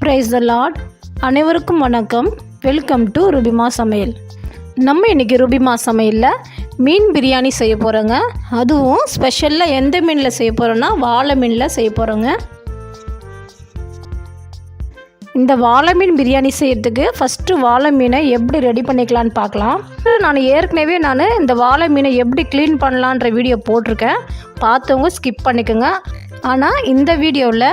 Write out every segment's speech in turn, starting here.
Price த Lord அனைவருக்கும் வணக்கம். Welcome to ருபிமா சமையல் நம்ம இன்றைக்கி ருபிமா சமையலில் மீன் பிரியாணி செய்ய போகிறோங்க அதுவும் ஸ்பெஷலாக எந்த மீனில் செய்ய போகிறோன்னா வாழை மீனில் செய்ய போகிறோங்க இந்த வாழை மீன் பிரியாணி செய்யறதுக்கு ஃபஸ்ட்டு வாழை மீனை எப்படி ரெடி பண்ணிக்கலான்னு பார்க்கலாம். நான் ஏற்கனவே நான் இந்த வாழை மீனை எப்படி க்ளீன் பண்ணலான்ற வீடியோ போட்டிருக்கேன். பார்த்தவங்க ஸ்கிப் பண்ணிக்கோங்க. ஆனால் இந்த வீடியோவில்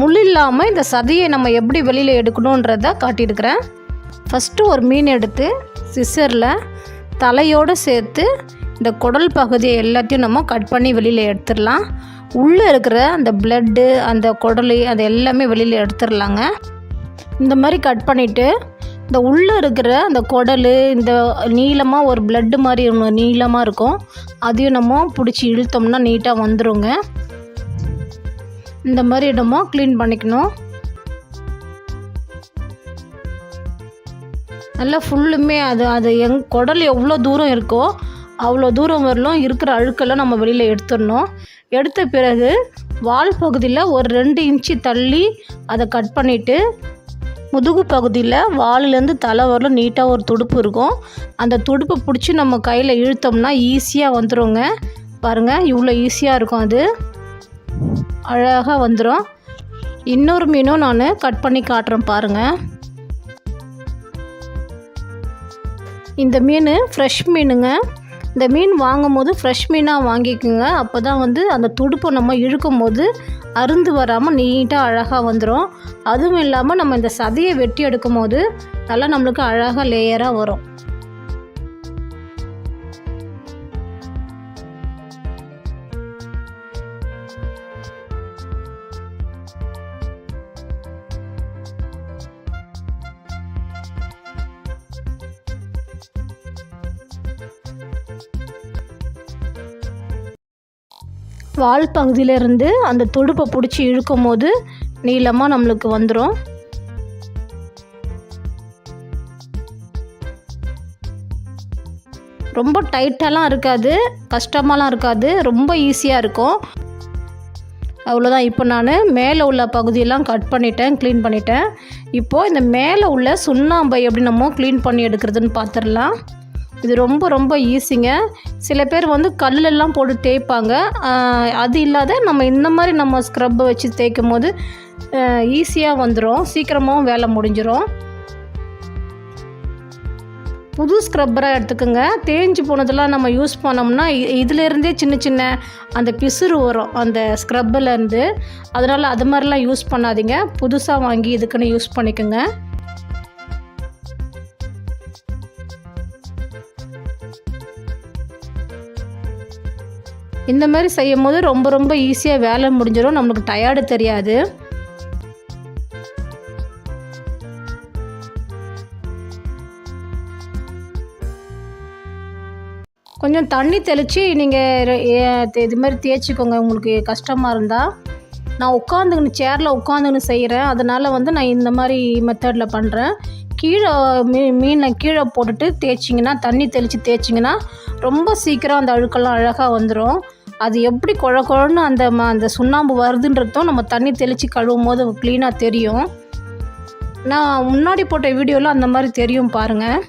முள் இல்லாமல் இந்த சதையை நம்ம எப்படி வெளியில் எடுக்கணுன்றத காட்டியிருக்கிறேன். ஃபஸ்ட்டு ஒரு மீன் எடுத்து சிசரில் தலையோடு சேர்த்து இந்த குடல் பகுதியை எல்லாத்தையும் நம்ம கட் பண்ணி வெளியில் எடுத்துடலாம். உள்ளே இருக்கிற அந்த பிளட்டு அந்த குடல் அது எல்லாமே வெளியில் எடுத்துடலாங்க. இந்த மாதிரி கட் பண்ணிவிட்டு இந்த உள்ளே இருக்கிற அந்த குடல் இந்த நீளமாக ஒரு பிளட்டு மாதிரி ஒன்று நீளமாக இருக்கும். அதையும் நம்ம பிடிச்சி இழுத்தோம்னா நீட்டாக வந்துருங்க. இந்த மாதிரி நம்ம க்ளீன் பண்ணிக்கணும். நல்லா ஃபுல்லுமே அது அது எங் குடல் எவ்வளோ தூரம் இருக்கோ அவ்வளோ தூரம் வரலும் இருக்கிற அழுக்கெல்லாம் நம்ம வெளியில் எடுத்துடணும். எடுத்த பிறகு வால் பகுதியில் ஒரு ரெண்டு இன்ச்சு தள்ளி அதை கட் பண்ணிவிட்டு முதுகு பகுதியில் வாலிலேருந்து தலை வரலும் நீட்டாக ஒரு துடுப்பு இருக்கும். அந்த துடுப்பை பிடிச்சி நம்ம கையில் இழுத்தோம்னா ஈஸியாக வந்துடுங்க பாருங்கள் இவ்வளோ ஈஸியாக இருக்கும் அது. அழகாக வந்துடும் இன்னொரு மீனும் நான் கட் பண்ணி காட்டுறேன் பாருங்கள் இந்த மீன் ஃப்ரெஷ் மீனுங்க. இந்த மீன் வாங்கும் போது ஃப்ரெஷ் மீனாக வாங்கிக்கோங்க. அப்போ தான் வந்து அந்த துடுப்பை நம்ம இழுக்கும் போது அருந்து வராமல் நீட்டாக அழகாக வந்துடும் அதுவும் இல்லாமல் நம்ம இந்த சதையை வெட்டி எடுக்கும் போது நல்லா நம்மளுக்கு அழகாக லேயராக வரும். வால் பகுதியிலேருந்து அந்த துடுப்பை பிடிச்சி இழுக்கும் போது நீளமாக நம்மளுக்கு வந்துடும் ரொம்ப டைட்டாலாம் இருக்காது கஷ்டமாலாம் இருக்காது ரொம்ப ஈஸியாக இருக்கும். அவ்வளோதான் இப்போ நான் மேலே உள்ள பகுதியெல்லாம் கட் பண்ணிட்டேன் க்ளீன் பண்ணிட்டேன். இப்போது இந்த மேலே உள்ள சுண்ணாம்பை எப்படி நம்ம க்ளீன் பண்ணி எடுக்கிறதுன்னு பார்த்துடலாம் இது ரொம்ப ரொம்ப ஈஸிங்க. சில பேர் வந்து கல்லெல்லாம் போட்டு தேய்ப்பாங்க. அது இல்லாத நம்ம இந்த மாதிரி நம்ம ஸ்க்ரப்பை வச்சு தேய்க்கும் போது ஈஸியாக வந்துடும் சீக்கிரமாகவும் வேலை முடிஞ்சிடும் புது ஸ்க்ரப்பராக எடுத்துக்கோங்க. தேஞ்சு போனதெல்லாம் நம்ம யூஸ் பண்ணோம்னா இதிலேருந்தே சின்ன சின்ன அந்த பிசுறு வரும் அந்த ஸ்க்ரப்பிலேருந்து அதனால் அது மாதிரிலாம் யூஸ் பண்ணாதீங்க. புதுசாக வாங்கி இதுக்குன்னு யூஸ் பண்ணிக்கோங்க. இந்த மாதிரி செய்யும் போது ரொம்ப ரொம்ப ஈஸியாக வேலை முடிஞ்சிடும் நம்மளுக்கு டயர்டு தெரியாது. கொஞ்சம் தண்ணி தெளித்து நீங்கள் இது மாதிரி தேய்ச்சிக்கோங்க. உங்களுக்கு கஷ்டமாக இருந்தால் நான் உட்காந்துக்கின்னு சேரில் உட்காந்துக்கின்னு செய்கிறேன் அதனால் வந்து நான் இந்த மாதிரி மெத்தடில் பண்ணுறேன் கீழே மீ மீனை கீழே போட்டுட்டு தேய்ச்சிங்கன்னா தண்ணி தெளித்து தேய்ச்சிங்கன்னா ரொம்ப சீக்கிரம் அந்த அழுக்கெல்லாம் அழகாக வந்துடும் அது எப்படி குழ குழன்னு அந்த ம அந்த சுண்ணாம்பு வருதுன்றதும் நம்ம தண்ணி தெளித்து கழுவும் போது க்ளீனாக தெரியும். நான் முன்னாடி போட்ட வீடியோவில் அந்த மாதிரி தெரியும் பாருங்கள்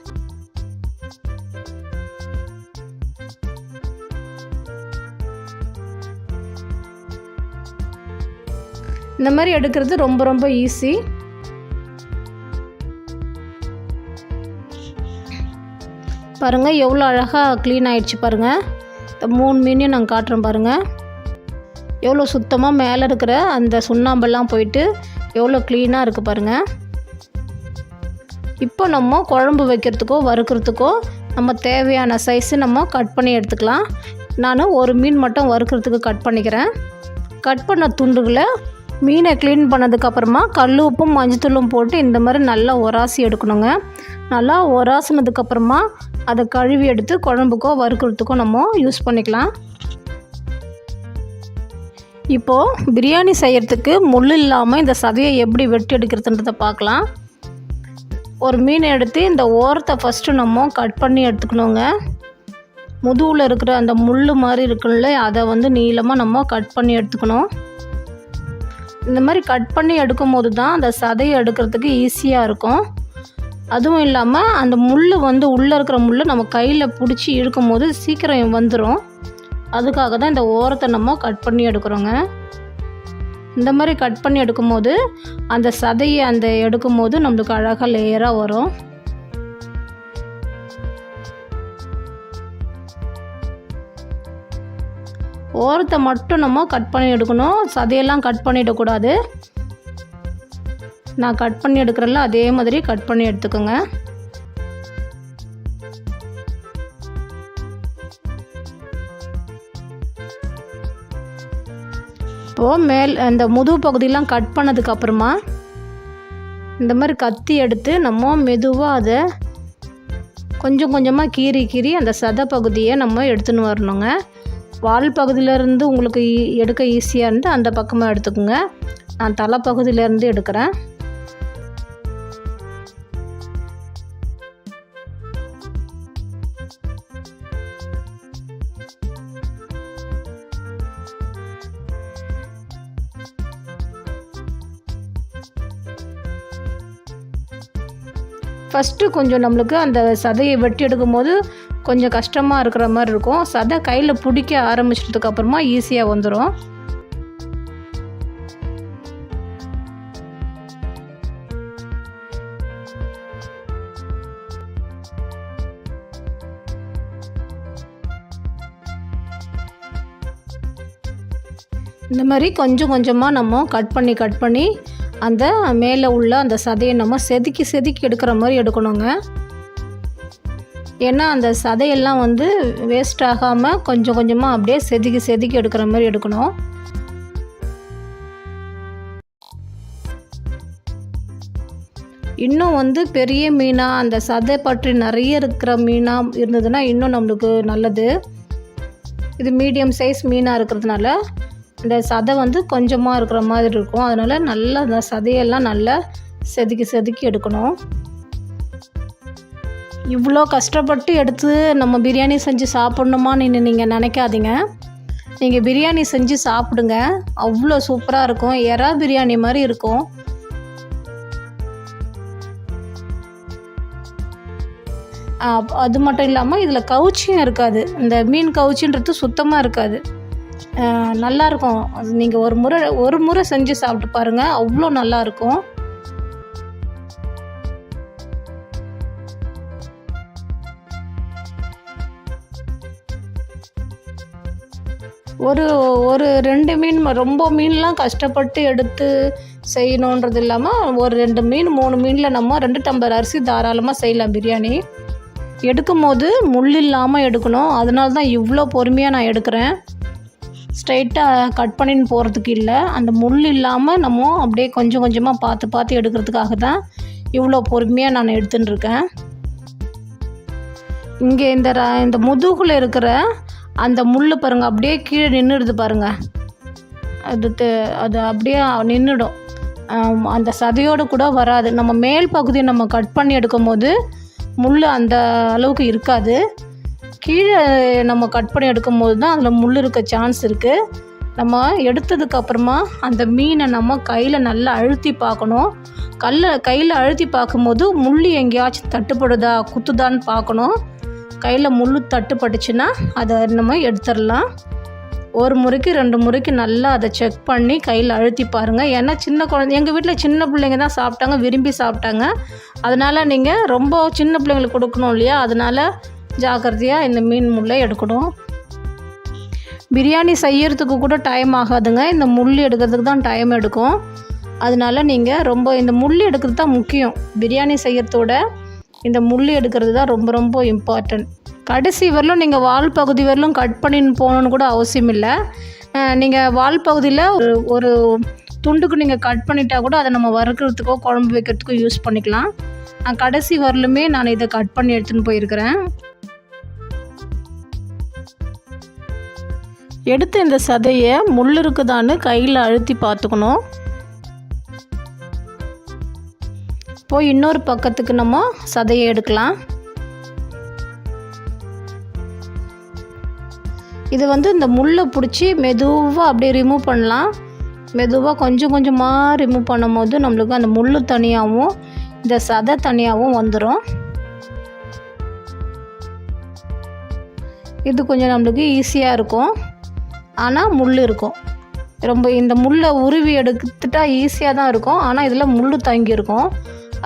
இந்த மாதிரி எடுக்கிறது ரொம்ப ரொம்ப ஈஸி பாருங்கள் எவ்வளோ அழகாக க்ளீன் ஆகிடுச்சு பாருங்கள் இந்த மூணு மீனையும் நான் காட்டுறேன் பாருங்கள் எவ்வளோ சுத்தமாக மேலே இருக்கிற அந்த சுண்ணாம்பெல்லாம் போயிட்டு எவ்வளோ க்ளீனாக இருக்குது பாருங்கள் இப்போ நம்ம குழம்பு வைக்கிறதுக்கோ வறுக்கிறதுக்கோ நம்ம தேவையான சைஸு நம்ம கட் பண்ணி எடுத்துக்கலாம். நான் ஒரு மீன் மட்டும் வறுக்கிறதுக்கு கட் பண்ணிக்கிறேன். கட் பண்ண துண்டுகளை மீனை க்ளீன் பண்ணதுக்கப்புறமா கல் உப்பும் மஞ்சத்தூளும் போட்டு இந்த மாதிரி நல்லா உராசி எடுக்கணுங்க. நல்லா உராசினதுக்கப்புறமா அதை கழுவி எடுத்து குழம்புக்கோ வறுக்கிறதுக்கோ நம்ம யூஸ் பண்ணிக்கலாம். இப்போது பிரியாணி செய்கிறதுக்கு முள் இல்லாமல் இந்த சதையை எப்படி வெட்டி எடுக்கிறதுன்றதை பார்க்கலாம். ஒரு மீனை எடுத்து இந்த ஓரத்தை ஃபஸ்ட்டு நம்ம கட் பண்ணி எடுத்துக்கணுங்க. முதுகில் இருக்கிற அந்த முள் மாதிரி இருக்குல்ல அதை வந்து நீளமாக நம்ம கட் பண்ணி எடுத்துக்கணும். இந்த மாதிரி கட் பண்ணி எடுக்கும் போது தான் அந்த சதையை எடுக்கிறதுக்கு ஈஸியாக இருக்கும். அதுவும் இல்லாமல் அந்த முள் வந்து உள்ளே இருக்கிற முள் நம்ம கையில் பிடிச்சி இழுக்கும் போது சீக்கிரம் வந்துடும் அதுக்காக தான் இந்த ஓரத்தை நம்ம கட் பண்ணி எடுக்கிறோங்க. இந்த மாதிரி கட் பண்ணி எடுக்கும்போது அந்த சதையை அந்த எடுக்கும் போது நம்மளுக்கு அழகாக லேயராக வரும். ஓரத்தை மட்டும் நம்ம கட் பண்ணி எடுக்கணும். சதையெல்லாம் கட் பண்ணிடக்கூடாது. நான் கட் பண்ணி எடுக்கிறேன்ல அதே மாதிரி கட் பண்ணி எடுத்துக்கோங்க. இப்போது மேல் இந்த முதுகு பகுதியெலாம் கட் பண்ணதுக்கப்புறமா இந்த மாதிரி கத்தி எடுத்து நம்ம மெதுவாக அதை கொஞ்சம் கொஞ்சமாக கீறி கீறி அந்த சதை பகுதியை நம்ம எடுத்துன்னு வரணுங்க. வால் பகுதியிலேருந்து உங்களுக்கு எடுக்க ஈஸியாக இருந்து அந்த பக்கமாக எடுத்துக்கோங்க. நான் தலை பகுதியிலேருந்து எடுக்கிறேன். ஃபஸ்ட்டு கொஞ்சம் நம்மளுக்கு அந்த சதையை வெட்டி எடுக்கும் போது கொஞ்சம் கஷ்டமாக இருக்கிற மாதிரி இருக்கும். சதை கையில் பிடிக்க ஆரம்பிச்சிட்டதுக்கப்புறமா ஈஸியாக வந்துடும் இந்த மாதிரி கொஞ்சம் கொஞ்சமாக நம்ம கட் பண்ணி கட் பண்ணி அந்த மேலே உள்ள அந்த சதையை நம்ம செதுக்கி செதுக்கி எடுக்கிற மாதிரி எடுக்கணுங்க. ஏன்னா அந்த சதையெல்லாம் வந்து வேஸ்ட் ஆகாமல் கொஞ்சம் கொஞ்சமாக அப்படியே செதுக்கி செதுக்கி எடுக்கிற மாதிரி எடுக்கணும். இன்னும் வந்து பெரிய மீனாக அந்த சதை பற்றி நிறைய இருக்கிற மீனாக இருந்ததுன்னா இன்னும் நம்மளுக்கு நல்லது. இது மீடியம் சைஸ் மீனாக இருக்கிறதுனால இந்த சதை வந்து கொஞ்சமாக இருக்கிற மாதிரி இருக்கும். அதனால் நல்லா அந்த சதையெல்லாம் நல்லா செதுக்கி செதுக்கி எடுக்கணும். இவ்வளோ கஷ்டப்பட்டு எடுத்து நம்ம பிரியாணி செஞ்சு சாப்பிட்ணுமான்னு நீங்கள் நினைக்காதீங்க. நீங்கள் பிரியாணி செஞ்சு சாப்பிடுங்க. அவ்வளோ சூப்பராக இருக்கும். எறா பிரியாணி மாதிரி இருக்கும். அது மட்டும் இல்லாமல் இதில் கவுச்சியும் இருக்காது. இந்த மீன் கவுச்சின்றது சுத்தமாக இருக்காது. நல்லாயிருக்கும். நீங்கள் ஒரு முறை ஒரு முறை செஞ்சு சாப்பிட்டு பாருங்கள் அவ்வளோ நல்லாயிருக்கும். ஒரு ஒரு ரெண்டு மீன் ரொம்ப மீன்லாம் கஷ்டப்பட்டு எடுத்து செய்யணுன்றது இல்லாமல் ஒரு ரெண்டு மீன் மூணு மீனில் நம்ம ரெண்டு டம்பர் அரிசி தாராளமாக செய்யலாம் பிரியாணி. எடுக்கும் போது முள் இல்லாமல் எடுக்கணும். அதனால தான் இவ்வளோ பொறுமையாக நான் எடுக்கிறேன். ஸ்ட்ரைட்டாக கட் பண்ணின்னு போகிறதுக்கு இல்லை. அந்த முள் இல்லாமல் நம்ம அப்படியே கொஞ்சம் கொஞ்சமாக பார்த்து பார்த்து எடுக்கிறதுக்காக தான் இவ்வளோ பொறுமையாக நான் எடுத்துன்னு இருக்கேன். இங்கே இந்த ர- இந்த முதுகில் இருக்கிற அந்த முள் பாருங்கள் அப்படியே கீழே நின்றுடுது பாருங்கள் அது அது அப்படியே நின்றுடும் அந்த சதையோடு கூட வராது. நம்ம மேல் பகுதியை நம்ம கட் பண்ணி எடுக்கும் போது முள் அந்த அளவுக்கு இருக்காது. கீழே நம்ம கட் பண்ணி எடுக்கும் போது தான் அதில் முள் இருக்க சான்ஸ் இருக்குது நம்ம எடுத்ததுக்கு அப்புறமா அந்த மீனை நம்ம கையில் நல்லா அழுத்தி பார்க்கணும். கல்ல கையில் அழுத்தி பார்க்கும்போது முள் எங்கேயாச்சும் தட்டுப்படுதா குத்துதான்னு பார்க்கணும். கையில் முள் தட்டுப்பட்டுச்சுன்னா அதை நம்ம எடுத்துடலாம். ஒரு முறைக்கு ரெண்டு முறைக்கு நல்லா அதை செக் பண்ணி கையில் அழுத்தி பாருங்கள் ஏன்னா சின்ன குழந்தை எங்கள் வீட்டில் சின்ன பிள்ளைங்க தான் சாப்பிட்டாங்க விரும்பி சாப்பிட்டாங்க. அதனால் நீங்கள் ரொம்ப சின்ன பிள்ளைங்களுக்கு கொடுக்கணும் இல்லையா? அதனால் ஜாக்கிரதையாக இந்த மீன் முள்ளை எடுக்கணும். பிரியாணி செய்யறதுக்கு கூட டைம் ஆகாதுங்க. இந்த முள் எடுக்கிறதுக்கு தான் டைம் எடுக்கும். அதனால நீங்கள் ரொம்ப இந்த முள் எடுக்கிறது தான் முக்கியம். பிரியாணி செய்யறதோட இந்த முள் எடுக்கிறது தான் ரொம்ப ரொம்ப இம்பார்ட்டன்ட் கடைசி வரலும் நீங்கள் வால் பகுதி வரலும் கட் பண்ணின்னு போகணுன்னு கூட அவசியம் இல்லை. நீங்கள் வால் பகுதியில் ஒரு ஒரு துண்டுக்கு நீங்கள் கட் பண்ணிட்டா கூட அதை நம்ம வறுக்கிறதுக்கோ குழம்பு வைக்கிறதுக்கோ யூஸ் பண்ணிக்கலாம். கடைசி வரலுமே நான் இதை கட் பண்ணி எடுத்துன்னு போயிருக்கிறேன். எடுத்து இந்த சதையை முள் இருக்குதான்னு கையில் அழுத்தி பார்த்துக்கணும். போய் இன்னொரு பக்கத்துக்கு நம்ம சதையை எடுக்கலாம். இது வந்து இந்த முள்ளை பிடிச்சி மெதுவாக அப்படியே ரிமூவ் பண்ணலாம். மெதுவாக கொஞ்சம் கொஞ்சமாக ரிமூவ் பண்ணும்போது நம்மளுக்கு அந்த முள் தனியாகவும் இந்த சதை தனியாகவும் வந்துடும் இது கொஞ்சம் நம்மளுக்கு ஈஸியாக இருக்கும். ஆனால் முள் இருக்கும். ரொம்ப இந்த முள்ளை உருவி எடுத்துட்டா ஈஸியாக தான் இருக்கும். ஆனால் இதில் முள் தங்கியிருக்கும்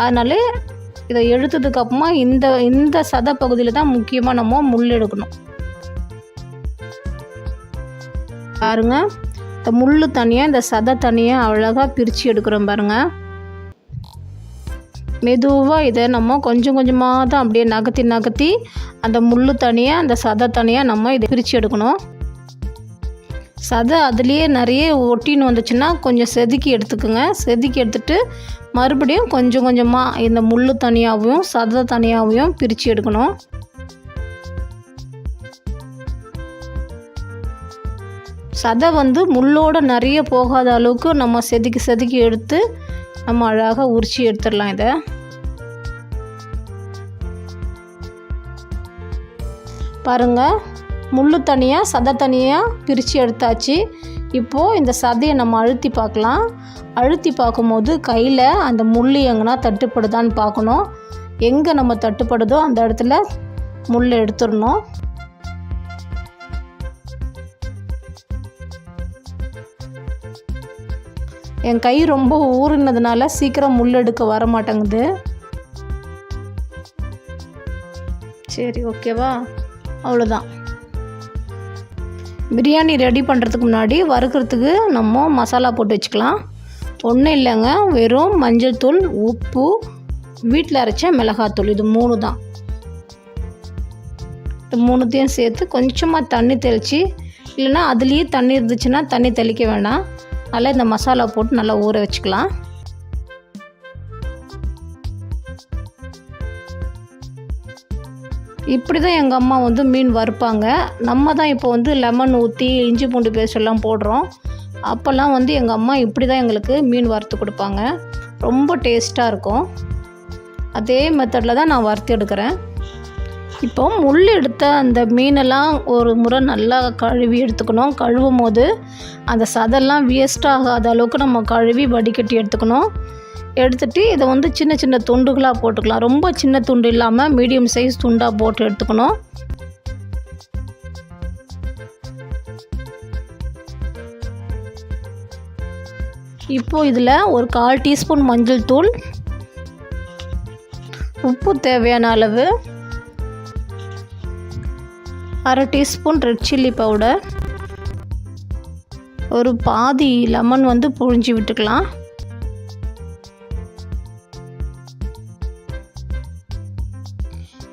அதனால இதை எடுத்ததுக்கப்புறமா இந்த இந்த சத பகுதியில் தான் முக்கியமாக நம்ம முள் எடுக்கணும். பாருங்க. இந்த முள் தனியாக இந்த சதை தனியாக அழகாக பிரித்து எடுக்கிறோம் பாருங்கள் மெதுவாக இதை நம்ம கொஞ்சம் கொஞ்சமாக தான் அப்படியே நகர்த்தி நகர்த்தி அந்த முள் தனியாக அந்த சதை தனியாக நம்ம இதை பிரித்து எடுக்கணும். சதை அதுலேயே நிறைய ஒட்டின்னு வந்துச்சுன்னா கொஞ்சம் செதுக்கி எடுத்துக்கோங்க. செதுக்கி எடுத்துட்டு மறுபடியும் கொஞ்சம் கொஞ்சமாக இந்த முள் தனியாகவும் சதை தனியாகவும் பிரித்து எடுக்கணும். சதை வந்து முள்ளோட நிறைய போகாத அளவுக்கு நம்ம செதுக்கி செதுக்கி எடுத்து நம்ம அழகாக உரிச்சி எடுத்துடலாம் இதை. பாருங்கள் முள் தனியாக சதை தனியாக பிரித்து எடுத்தாச்சு. இப்போது இந்த சதையை நம்ம அழுத்தி பார்க்கலாம். அழுத்தி பார்க்கும்போது கையில் அந்த முள் எங்கன்னா தட்டுப்படுதான்னு பார்க்கணும். எங்கே நம்ம தட்டுப்படுதோ அந்த இடத்துல முள் எடுத்துடணும். என் கை ரொம்ப ஊறினதுனால சீக்கிரம் முள் எடுக்க வர மாட்டேங்குது. சரி ஓகேவா? அவ்வளோதான் பிரியாணி ரெடி பண்ணுறதுக்கு முன்னாடி வறுக்கிறதுக்கு நம்ம மசாலா போட்டு வச்சுக்கலாம். ஒன்றும் இல்லைங்க வெறும் மஞ்சள் தூள் உப்பு வீட்டில் அரைச்ச மிளகாத்தூள் இது மூணு தான். இது மூணுத்தையும் சேர்த்து கொஞ்சமாக தண்ணி தெளித்து இல்லைன்னா அதுலேயே தண்ணி இருந்துச்சுன்னா தண்ணி தெளிக்க வேண்டாம் நல்லா இந்த மசாலா போட்டு நல்லா ஊற வச்சுக்கலாம். இப்படி தான் எங்கள் அம்மா வந்து மீன் வறுப்பாங்க. நம்ம தான் இப்போ வந்து லெமன் ஊற்றி இஞ்சி பூண்டு பேஸ்ட் எல்லாம் போடுறோம். அப்போல்லாம் வந்து எங்கள் அம்மா இப்படி தான் எங்களுக்கு மீன் வறுத்து கொடுப்பாங்க. ரொம்ப டேஸ்ட்டாக இருக்கும். அதே மெத்தடில் தான் நான் வறுத்து எடுக்கிறேன். இப்போ முள் எடுத்த அந்த மீனெல்லாம் ஒரு முறை நல்லா கழுவி எடுத்துக்கணும். கழுவும் போது அந்த சதெல்லாம் வேஸ்ட் ஆகாத அளவுக்கு நம்ம கழுவி வடிகட்டி எடுத்துக்கணும். எடுத்துட்டு இதை வந்து சின்ன சின்ன துண்டுகளாக போட்டுக்கலாம். ரொம்ப சின்ன துண்டு இல்லாமல் மீடியம் சைஸ் துண்டாக போட்டு எடுத்துக்கணும். இப்போது இதில் ஒரு கால் டீஸ்பூன் மஞ்சள் தூள் உப்பு தேவையான அளவு அரை டீஸ்பூன் ரெட் சில்லி பவுடர் ஒரு பாதி லெமன் வந்து புழிஞ்சு விட்டுக்கலாம்.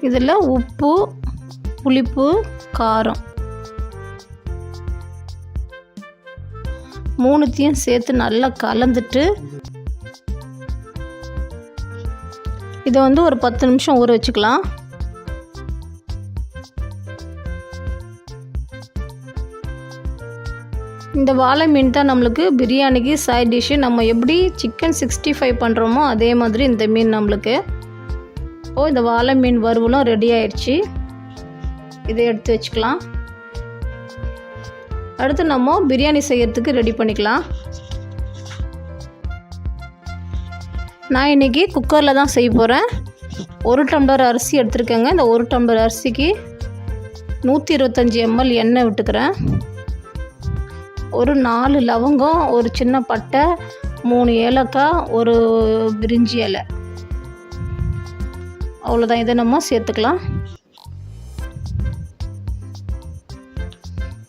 இதில் உப்பு புளிப்பு காரம். மூணுத்தையும் சேர்த்து நல்லா கலந்துட்டு இதை வந்து ஒரு பத்து நிமிஷம் ஊற வச்சுக்கலாம். இந்த வாழை மீன் தான் நம்மளுக்கு பிரியாணிக்கு சைட் டிஷ்ஷு நம்ம எப்படி சிக்கன் சிக்ஸ்டி ஃபைவ் பண்ணுறோமோ அதே மாதிரி இந்த மீன் நம்மளுக்கு. இப்போது இந்த வாழை மீன் வறுவலும் ரெடி ஆயிடுச்சு. இதை எடுத்து வச்சுக்கலாம். அடுத்து நம்ம பிரியாணி செய்கிறதுக்கு ரெடி பண்ணிக்கலாம். நான் இன்றைக்கி குக்கரில் தான் செய்ய போகிறேன் ஒரு டம்ளர் அரிசி எடுத்துருக்கேங்க. இந்த ஒரு டம்ளர் அரிசிக்கு நூற்றி இருபத்தஞ்சி எம்எல் எண்ணெய் விட்டுக்கிறேன். ஒரு நாலு லவங்கம் ஒரு சின்ன பட்டை மூணு ஏலக்காய் ஒரு பிரிஞ்சி இலை. அவ்வளோதான் இதை நம்ம சேர்த்துக்கலாம்.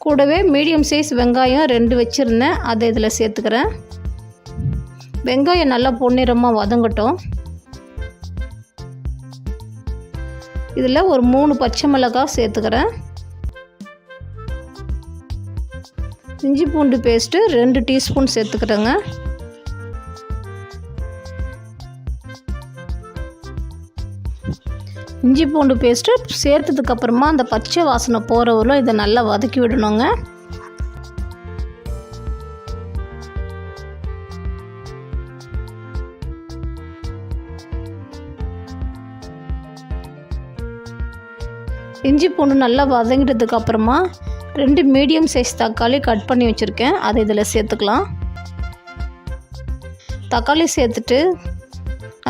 கூடவே மீடியம் சைஸ் வெங்காயம் ரெண்டு வச்சுருந்தேன். அதை இதில் சேர்த்துக்கிறேன். வெங்காயம் நல்லா பொன்னிறமாக வதங்கட்டும். இதில் ஒரு மூணு பச்சை மிளகாய் சேர்த்துக்கிறேன். இஞ்சி பூண்டு பேஸ்ட்டு ரெண்டு டீஸ்பூன் சேர்த்துக்கிறேங்க. இஞ்சி பூண்டு பேஸ்ட்டு சேர்த்ததுக்கப்புறமா அந்த பச்சை வாசனை போகிறவரும் இதை நல்லா வதக்கி விடணுங்க. இஞ்சி பூண்டு நல்லா வதங்கிட்டதுக்கு அப்புறமா ரெண்டு மீடியம் சைஸ் தக்காளி கட் பண்ணி வச்சுருக்கேன். அதை இதில் சேர்த்துக்கலாம். தக்காளி சேர்த்துட்டு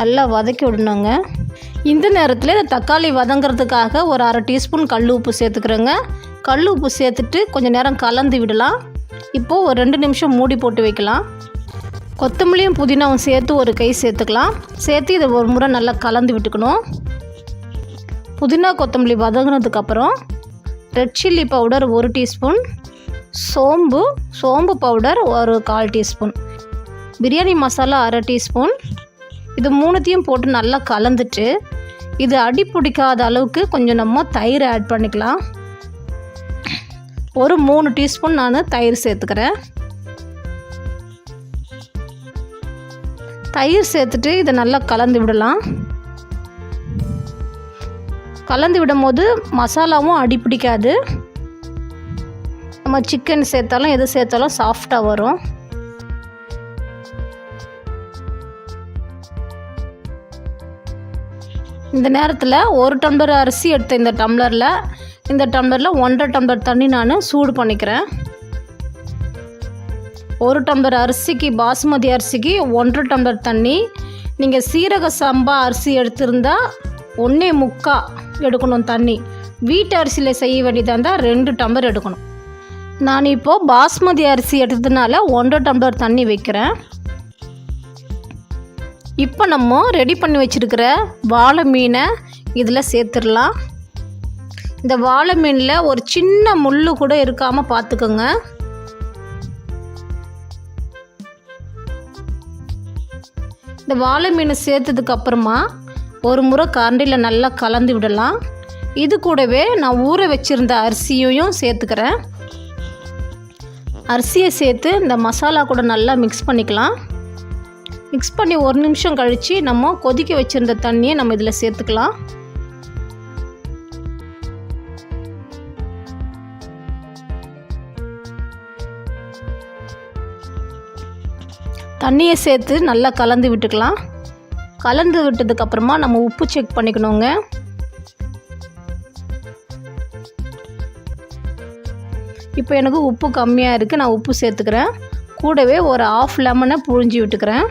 நல்லா வதக்கி விடணுங்க. இந்த நேரத்தில் இந்த தக்காளி வதங்கிறதுக்காக ஒரு அரை டீஸ்பூன் கல் உப்பு சேர்த்துக்கிறேங்க. கல் உப்பு சேர்த்துட்டு கொஞ்சம் நேரம் கலந்து விடலாம். இப்போது ஒரு ரெண்டு நிமிஷம் மூடி போட்டு வைக்கலாம். கொத்தமல்லியும் புதினாவும் சேர்த்து ஒரு கை சேர்த்துக்கலாம். சேர்த்து இதை ஒரு முறை நல்லா கலந்து விட்டுக்கணும். புதினா கொத்தமல்லி வதங்கினதுக்கப்புறம் ரெட் சில்லி பவுடர் ஒரு டீஸ்பூன் சோம்பு சோம்பு பவுடர் ஒரு கால் டீஸ்பூன் பிரியாணி மசாலா அரை டீஸ்பூன். இது மூணுத்தையும் போட்டு நல்லா கலந்துட்டு இது அடி பிடிக்காத அளவுக்கு கொஞ்சம் நம்ம தயிர் ஆட் பண்ணிக்கலாம். ஒரு மூணு டீஸ்பூன் நான் தயிர் சேர்த்துக்கிறேன். தயிர் சேர்த்துட்டு இதை நல்லா கலந்து விடலாம். கலந்து விடும் போது மசாலாவும் அடி பிடிக்காது. நம்ம சிக்கன் சேர்த்தாலும் எது சேர்த்தாலும் சாஃப்டாக வரும். இந்த நேரத்தில் ஒரு டம்ளர் அரிசி எடுத்த இந்த டம்ளரில் இந்த டம்ளரில் ஒன்றரை டம்ளர் தண்ணி நான் சூடு பண்ணிக்கிறேன். ஒரு டம்ளர் அரிசிக்கு பாசுமதி அரிசிக்கு ஒன்றரை டம்ளர் தண்ணி. நீங்கள் சீரக சம்பா அரிசி எடுத்திருந்தா ஒன்றே முக்கா எடுக்கணும் தண்ணி. வீட்டு அரிசியில் செய்ய வேண்டியதாக இருந்தால் ரெண்டு டம்ளர் எடுக்கணும். நான் இப்போது பாஸ்மதி அரிசி எடுத்ததுனால ஒன்றரை டம்ளர் தண்ணி வைக்கிறேன். இப்போ நம்ம ரெடி பண்ணி வச்சுருக்கிற வாழை மீனை இதில் சேர்த்துடலாம். இந்த வாழை மீனில் ஒரு சின்ன முள் கூட இருக்காமல் பார்த்துக்கோங்க. இந்த வாழை மீனை சேர்த்ததுக்கு அப்புறமா ஒரு முறை கரண்டியில் நல்லா கலந்து விடலாம். இது கூடவே நான் ஊற வச்சுருந்த அரிசியையும் சேர்த்துக்கிறேன். அரிசியை சேர்த்து இந்த மசாலா கூட நல்லா மிக்ஸ் பண்ணிக்கலாம். மிக்ஸ் பண்ணி ஒரு நிமிஷம் கழித்து நம்ம கொதிக்க வச்சுருந்த தண்ணியை நம்ம இதில் சேர்த்துக்கலாம். தண்ணியை சேர்த்து நல்லா கலந்து விட்டுக்கலாம். கலந்து விட்டதுக்கப்புறமா நம்ம உப்பு செக் பண்ணிக்கணுங்க. இப்போ எனக்கு உப்பு கம்மியாக இருக்குது நான் உப்பு சேர்த்துக்கிறேன். கூடவே ஒரு ஆஃப் லெமனை புழிஞ்சி விட்டுக்கிறேன்.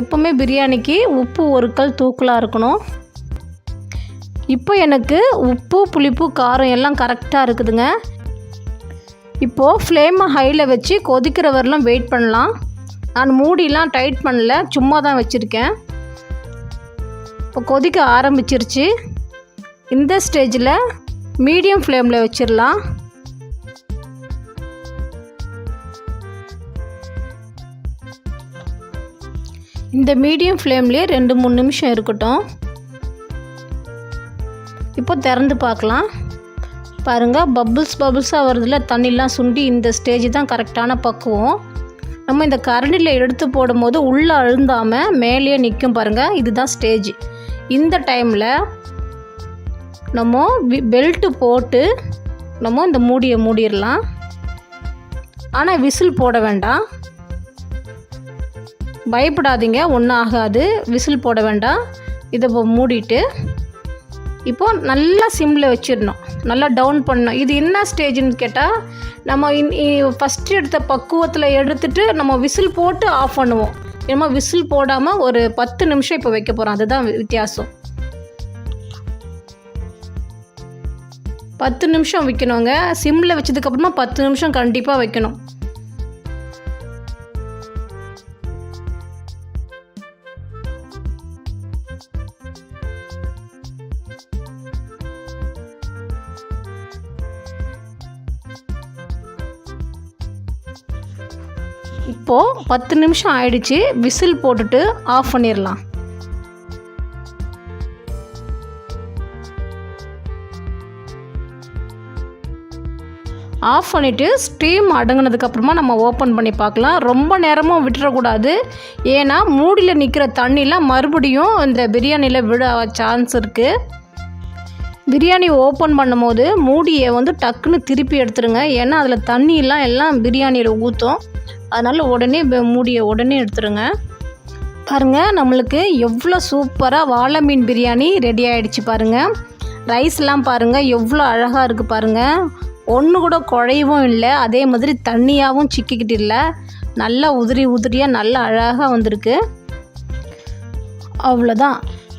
எப்போவுமே பிரியாணிக்கு உப்பு ஒரு கல் தூக்கலாக இருக்கணும். இப்போ எனக்கு உப்பு புளிப்பு காரம் எல்லாம் கரெக்டாக இருக்குதுங்க. இப்போது ஃப்ளேமை ஹையில் வச்சு கொதிக்கிற வரலாம் வெயிட் பண்ணலாம். நான் மூடிலாம் டைட் பண்ணல சும்மா தான் வச்சுருக்கேன். இப்போ கொதிக்க ஆரம்பிச்சிருச்சு. இந்த ஸ்டேஜில் மீடியம் ஃப்ளேமில் வச்சிடலாம் இந்த மீடியம் ஃப்ளேம்லேயே ரெண்டு மூணு நிமிஷம் இருக்கட்டும். இப்போ திறந்து பார்க்கலாம். பாருங்கள் பபுள்ஸ் பபுள்ஸாக வருதுல தண்ணிலாம் சுண்டி இந்த ஸ்டேஜ் தான் கரெக்டான பக்குவம். நம்ம இந்த கரண்டியில் எடுத்து போடும்போது உள்ளே அழுந்தாமல் மேலேயே நிற்கும் பாருங்கள் இதுதான் ஸ்டேஜ் இந்த டைமில் நம்ம பெல்ட்டு போட்டு நம்ம இந்த மூடியை மூடிடலாம். ஆனால் விசில் போட வேண்டாம். பயப்படாதீங்க ஒன்றும் ஆகாது விசில் போட வேண்டாம். இதை மூடிட்டு இப்போது நல்லா சிம்மில் வச்சிடணும். நல்லா டவுன் பண்ணணும். இது என்ன ஸ்டேஜ்னு கேட்டால் நம்ம இன் ஃபஸ்ட்டு எடுத்த பக்குவத்தில் எடுத்துட்டு நம்ம விசில் போட்டு ஆஃப் பண்ணுவோம். என்னமோ விசில் போடாமல் ஒரு பத்து நிமிஷம் இப்போ வைக்க போகிறோம் அதுதான் வித்தியாசம். பத்து நிமிஷம் வைக்கணுங்க. சிம்மில் வச்சதுக்கப்புறமா பத்து நிமிஷம் கண்டிப்பாக வைக்கணும். பத்து நிமிஷம் ஆயிடுச்சு விசில் போட்டுட்டு ஆஃப் பண்ணிடலாம் ஆஃப் பண்ணிவிட்டு ஸ்டீம் அடங்கினதுக்கப்புறமா நம்ம ஓப்பன் பண்ணி பார்க்கலாம். ரொம்ப நேரமும் விட்டுறக்கூடாது. ஏன்னா மூடியில் நிற்கிற தண்ணிலாம் மறுபடியும் இந்த பிரியாணியில் விட சான்ஸ் இருக்குது பிரியாணி ஓப்பன் பண்ணும்போது மூடியை வந்து டக்குன்னு திருப்பி எடுத்துருங்க. ஏன்னா அதில் தண்ணியெல்லாம் எல்லாம் பிரியாணியில் ஊற்றும் அதனால் உடனே மூடிய மூடியை உடனே எடுத்துருங்க. பாருங்கள் நம்மளுக்கு எவ்வளோ சூப்பராக வாழை மீன் பிரியாணி ரெடி ஆகிடுச்சு பாருங்கள் ரைஸ்லாம் பாருங்கள் எவ்வளோ அழகாக இருக்குது பாருங்கள் ஒன்று கூட குழையவும் இல்லை அதே மாதிரி தண்ணியாகவும் சிக்கிக்கிட்டு இல்லை. நல்லா உதிரி உதிரியாக நல்லா அழகாக வந்திருக்கு. அவ்வளோதான்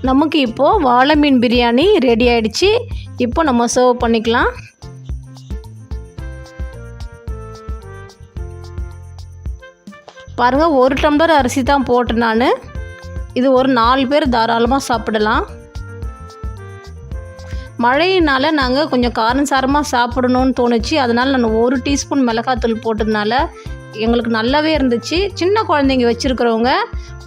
நமக்கு இப்போது வாழை மீன் பிரியாணி ரெடி ஆகிடுச்சி இப்போ நம்ம சர்வ் பண்ணிக்கலாம். பாருங்கள் ஒரு டம்ளர் அரிசி தான் போட்டேன் நான். இது ஒரு நாலு பேர் தாராளமாக சாப்பிடலாம். மழையினால் நாங்கள் கொஞ்சம் காரம் சாரமாக சாப்பிடணும்னு தோணுச்சு. அதனால் நான் ஒரு டீஸ்பூன் மிளகாத்தூள் போட்டதுனால எங்களுக்கு நல்லாவே இருந்துச்சு. சின்ன குழந்தைங்க வச்சுருக்கிறவங்க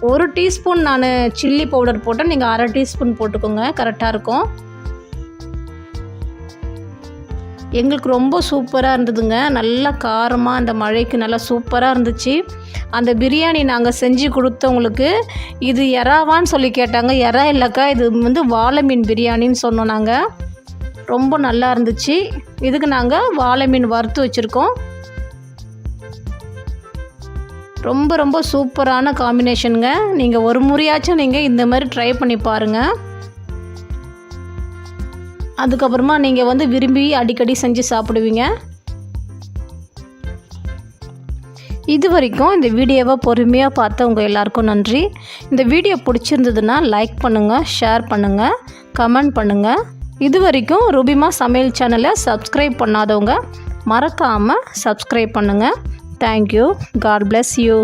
ஒரு டீஸ்பூன் நான் சில்லி பவுடர் போட்டேன். நீங்கள் அரை டீஸ்பூன் போட்டுக்கோங்க கரெக்டாக இருக்கும். எங்களுக்கு ரொம்ப சூப்பராக இருந்ததுங்க. நல்லா காரமாக அந்த மழைக்கு நல்லா சூப்பராக இருந்துச்சு. அந்த பிரியாணி நாங்கள் செஞ்சு கொடுத்தவங்களுக்கு இது எறாவான்னு சொல்லி கேட்டாங்க. எறா இல்லைக்கா இது வந்து வாழை மீன் பிரியாணின்னு சொன்னோம் நாங்கள் ரொம்ப நல்லா இருந்துச்சு. இதுக்கு நாங்கள் வாழை மீன் வறுத்து வச்சுருக்கோம். ரொம்ப ரொம்ப சூப்பரான காம்பினேஷனுங்க நீங்கள் ஒரு முறையாச்சும் நீங்கள் இந்த மாதிரி ட்ரை பண்ணி பாருங்கள் அதுக்கப்புறமா நீங்கள் வந்து விரும்பி அடிக்கடி செஞ்சு சாப்பிடுவீங்க. இது வரைக்கும் இந்த வீடியோவை பொறுமையாக பார்த்தவங்க எல்லாருக்கும் நன்றி. இந்த வீடியோ பிடிச்சிருந்ததுன்னா லைக் பண்ணுங்கள் ஷேர் பண்ணுங்கள் கமெண்ட் பண்ணுங்கள் இது வரைக்கும் ரூபிமா சமையல் சேனலை சப்ஸ்கிரைப் பண்ணாதவங்க மறக்காமல் சப்ஸ்கிரைப் பண்ணுங்கள் தேங்க்யூ காட் bless யூ